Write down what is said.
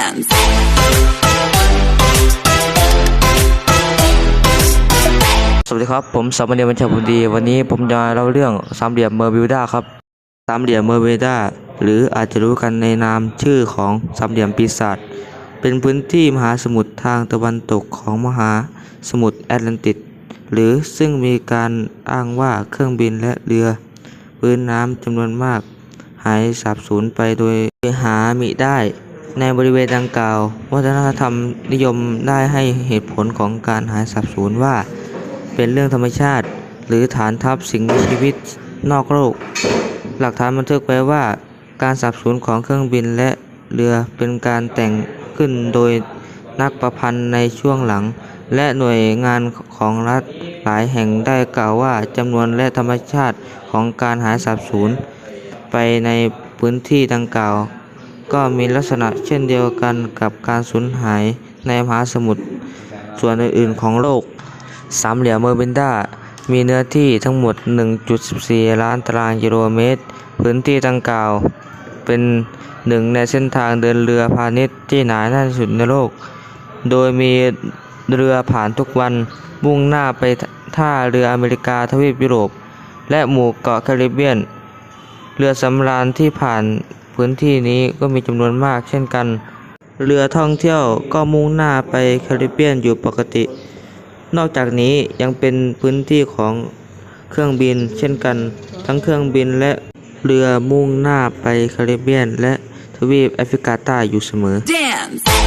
Dance. สวัสดีครับ ผมสามเณรวัญชาบุญดี วันนี้ผมจะเล่าเรื่องสามเหลี่ยมเมอร์บิวดาครับ สามเหลี่ยมเมอร์บิวดาหรืออาจจะรู้กันในนามชื่อของสามเหลี่ยมปีศาจ เป็นพื้นที่มหาสมุทรทางตะวันตกของมหาสมุทรแอตแลนติก หรือซึ่งมีการอ้างว่าเครื่องบินและเรือพื้นน้ำจำนวนมากหายสาบสูญไปโดยหามิได้ ในบริเวณดังกล่าว วัฒนธรรมนิยมได้ให้เหตุผลของการหายสาบสูญว่า เป็นเรื่องธรรมชาติ หรือฐานทัพสิ่งมีชีวิตนอกโลก หลักฐานบันทึกไว้ว่า การสับสูญของเครื่องบินและเรือเป็นการแต่งขึ้นโดยนักประพันธ์ในช่วงหลัง และหน่วยงานของรัฐหลายแห่งได้กล่าวว่าจำนวนและธรรมชาติของการหายสับสูญไปในพื้นที่ดังกล่าว ก็มีลักษณะเช่นเดียวกันกับการสูญหายในมหาสมุทรส่วนอื่นๆของโลก สามเหลี่ยมเมอร์เบนดา มีเนื้อที่ทั้งหมด 1.14 ล้านตารางกิโลเมตร พื้นที่ดังกล่าว เป็นหนึ่งในเส้นทางเดินเรือพาณิชย์ที่หนาแน่นที่สุดในโลก โดยมีเรือผ่านทุกวันมุ่งหน้าไปท่าเรืออเมริกาทวีปยุโรป และหมู่เกาะแคริบเบียน เรือสำราญที่ผ่าน พื้นที่นี้ก็มีจำนวนมากเช่นกัน เรือท่องเที่ยวก็มุ่งหน้าไปแคริบเบียนอยู่ปกติ นอกจากนี้ยังเป็นพื้นที่ของเครื่องบินเช่นกัน ทั้งเครื่องบินและเรือมุ่งหน้าไปแคริบเบียนและทวีปแอฟริกาใต้อยู่เสมอ Dance.